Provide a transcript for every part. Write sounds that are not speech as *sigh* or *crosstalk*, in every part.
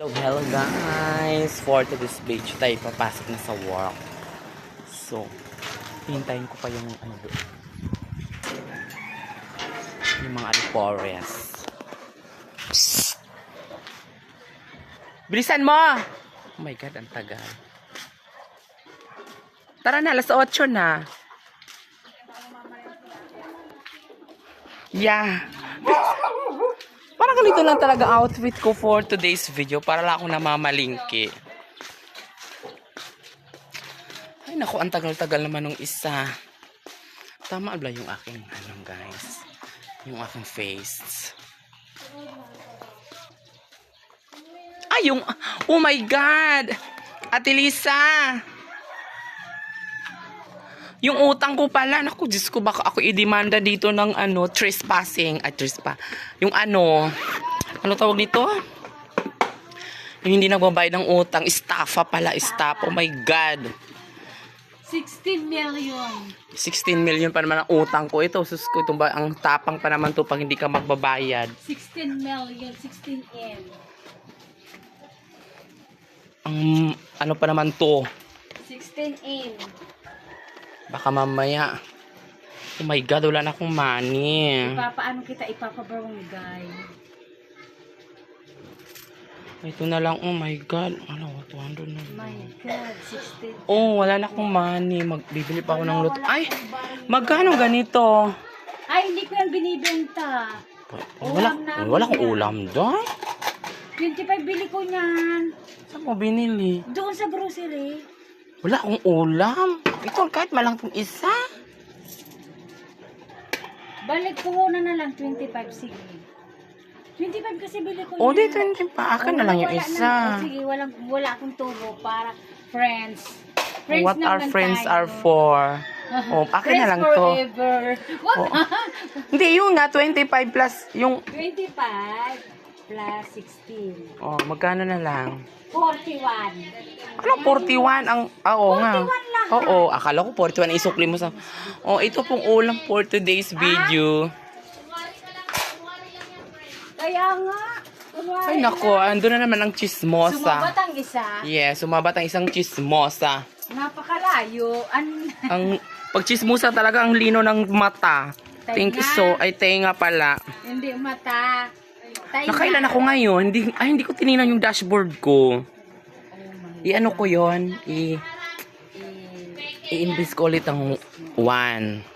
Hello, hello guys! For today's video tayo papasok na sa work. So, hintayin ko pa yung ano doon. Yung mga alpores. Psst! Bilisan mo! Oh my God, ang tagal. Tara na, alas 8 na. Yeah. Parang ganito lang talaga outfit ko for today's video para lang ako namamalingki. Ay naku, ang tagal-tagal naman nung isa. Tama ba yung aking ano guys? Yung aking face. Ay, yung... Oh my God! Ate Lisa! Yung utang ko pala, naku, Diyos ko, baka ako idemanda dito ng ano, trespassing. Ay, trespa. Yung ano, ano tawag dito? Yung hindi nagbabayad ng utang, estafa pala, estafa. Oh my God. 16 million. 16 million pa naman ang utang ko. Ito, sus ko, ito ba, ang tapang pa naman to pag hindi ka magbabayad. 16 million. 16 M. Ang, ano pa naman to? 16 M. Baka mamaya. Oh my God, wala na akong money. Ipapaano kita ipapabarangay. Ito na lang, oh my God. Ano, 200 na. My God, 16. Oh, wala na akong money. Magbibili pa ako ng luto. Ay, magkano ganito? Ay, hindi ko yan binibenta. Wala, wala akong yan. ulam doon. 25 bili ko niyan. Saan mo binili? Doon sa grocery. Wala akong ulam. Ito, kahit malang itong isa. Balik ko muna na lang 25. Sige. 25 kasi bili ko O, di yan. 20 pa. Akin Oh, na lang yung wala isa. Na, oh, sige, walang, wala akong tubo para friends. Friends What our naman friends tayo. are for. *laughs* Oh, akin na Friends lang to. forever. Wag Oh. *laughs* Hindi, yun nga, 25 plus yung... 25 plus 16. Oh, magkano na lang? 41. Anong 41 ang... Ah, oo nga. 41 lang. Oo, akala ko 41 isukli mo sa... Oh, ito pong ulam for today's video. Kaya nga. Ay, nako, ando na naman ang chismosa. Sumabat ang isa. Yes, sumabat ang isang chismosa. Napakalayo. An *laughs* Ang pagchismosa talaga ang lino ng mata. Thank you so. Ay, tenga pala. hindi mata. Nakailan ako ngayon? Hindi, ay, hindi ko tininan yung dashboard ko. I-ano ko yon I, i-invest ko ulit ang 1.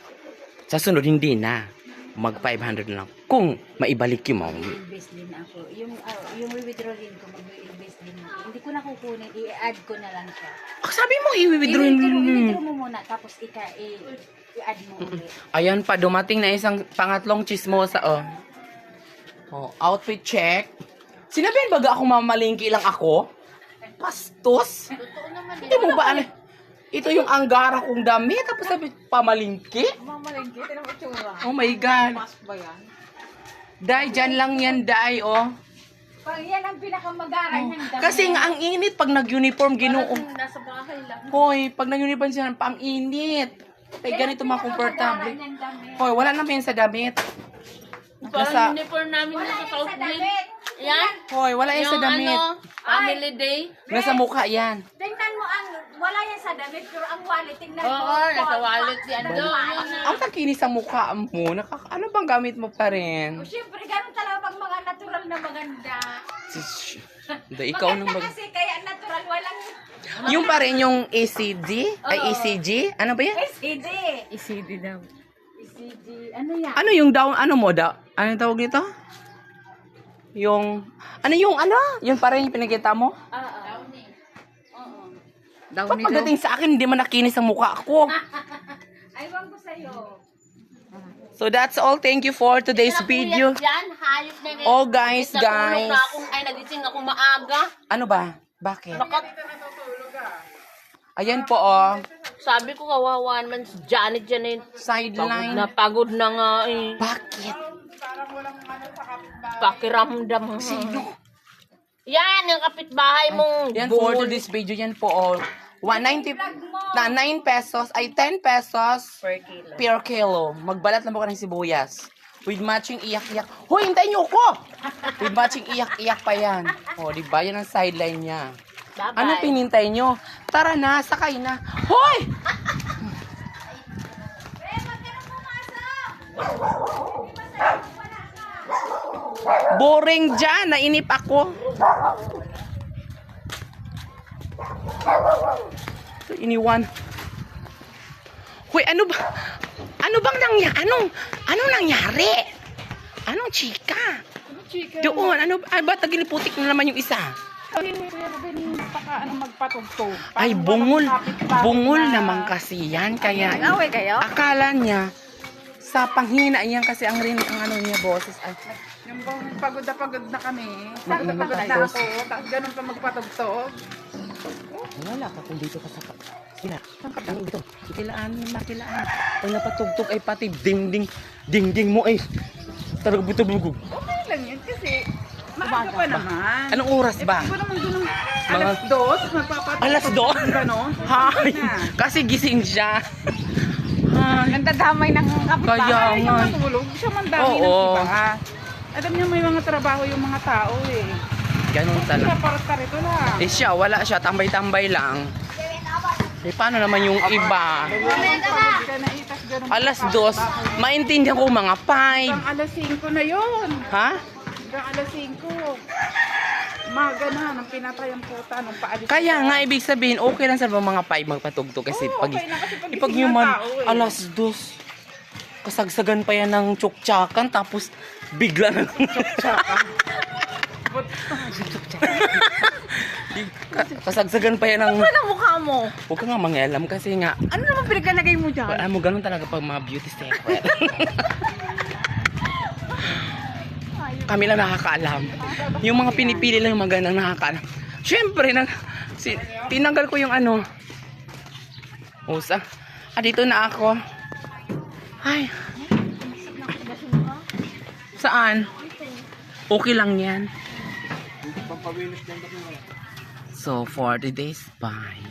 Sa sunod, hindi na. Mag 500 na lang. Kung maibalik yung mga. Invest din ako. Yung, ah, yung withdraw din ko, mag-invest din ako. Hindi ko na kukunin. I-add ko na lang siya. Ah, sabi mo, i-withdraw I-withdraw, mo muna. Tapos ika, i-add mo ulit. Ayan pa, dumating na isang pangatlong chismosa, oh. Oh, outfit check. Sinabihan baga ako mamalingki lang ako? Pastos? Hindi mo ba, ano? Ito yung anggara kong damit, tapos sabi, pamalingki? Mamalengke, tinang itsura. Oh my God. ba yan? Day, dyan lang yan, day, oh. Pag yan ang pinakamagaran Oh. dami. Kasi nga, ang init pag nag-uniform, ginoo. Nasa bahay lang. Hoy, pag nag-uniform siya, pang init. Ay, ganito mga komportable. Hoy, wala naman yan sa damit. Nasa, uniform namin Wala sa South damit. Yan. hoy, wala yan sa Yung damit. ano, family day. Nasa mukha yan. Tingnan mo ang, wala yan sa damit, pero ang wallet, tingnan mo. Oo, nasa wallet yan Ano doon. pa? Yun na. Ang takinis sa mukha mo. Nakaka ano bang gamit mo pa rin? O, Siyempre, ganun talaga pag mga natural na maganda. Sis- Hindi, ikaw maganda mag... kasi, kaya natural, walang Yung pa rin yung ACD? Ay, Oo. ACG? Ano ba yan? SCD. ECD daw. SCD. Ano yan? Ano yung down? Ano mo? Da, ano yung tawag nito? Yung... Ano yung ano? Yung pa rin yung pinakita mo? Oo. Oo. Daw Pag pagdating sa akin, hindi man nakinis ang mukha ko. *laughs* Aywan ko sa'yo. So that's all. Thank you for today's video. Yan, hayop na rin. Oh guys, Natulog guys. na ako, ay nagising ako maaga. Ano ba? Bakit? Nakat, Ayan po oh. sabi ko kawawa naman si Janet Janet. Pagod Sideline. na pagod na nga eh. Bakit? Pakiramdam. Sino? Yan, yung kapitbahay mong Yan for today's video yan po oh. 190 na 9 pesos ay 10 pesos Per kilo. per kilo. Magbalat lang po ka ng sibuyas. With matching iyak-iyak. Hoy, hintayin niyo ko! *laughs* With matching iyak-iyak pa yan. O, di ba? Yan ang sideline niya. Bye-bye. Anong pinintay nyo? Tara na, sakay na. Hoy! Boring dyan, nainip ako. Ito, iniwan. Hoy, ano ba? Ano bang nangyari? Anong, anong nangyari? Anong chika? Doon, ano, ay, ba't nagiliputik na naman yung isa? Ano. Ay, Parang bungol. Bungol na- naman kasi yan. Kaya, akala niya, sa panghina yan kasi ang rin ang ano niya boses ay Yung bang pagod na pagod na kami. Pagod na pagod na ako. Tapos ganun pa magpatugtog. wala ka kung dito ka sa sila ang dito kilaan mo makilaan pag napatugtog ay pati dingding dingding mo ay talaga buto bugog Okay lang yun kasi maaga pa naman. anong oras ba Eh, naman doon alas dos, magpapatugtog. Alas dos? Ganon. Hay, Na. kasi gising siya Hay, Nagdadamay ng kapitbahay. Kaya Siya nga. matulog. Siya man dami ng Oo. iba. Alam niya may mga trabaho yung mga tao eh. ganun Siya talaga parang karito lang. eh siya wala siya tambay-tambay lang eh paano naman yung iba Pagod ka na itas ganun. alas dos maintindihan ko mga five Hanggang alas 5 na yun. ha Hanggang alas 5. Maga na, nang pinatay ang puta, nung paalis. Kaya nga, ibig sabihin, okay lang sa mga 5 magpatugtog kasi Oo, pag, okay lang kasi pag ipag gising ng human, tao eh. alas dos, kasagsagan pa yan ng tsuktsakan, tapos bigla na lang. But, kasagsagan pa yan ng, Ano mukha mo? huwag ka nga mangialam kasi nga, Ano naman pinagkalagay mo dyan? alam mo, ganun talaga pag mga beauty secret. *laughs* Kami lang nakakaalam. Yung mga pinipili lang yung magandang nakakaalam. Siyempre, nag, si, tinanggal ko yung ano. Usa. Ah, dito na ako. Ay. Saan? Okay lang yan. So, 40 days, bye.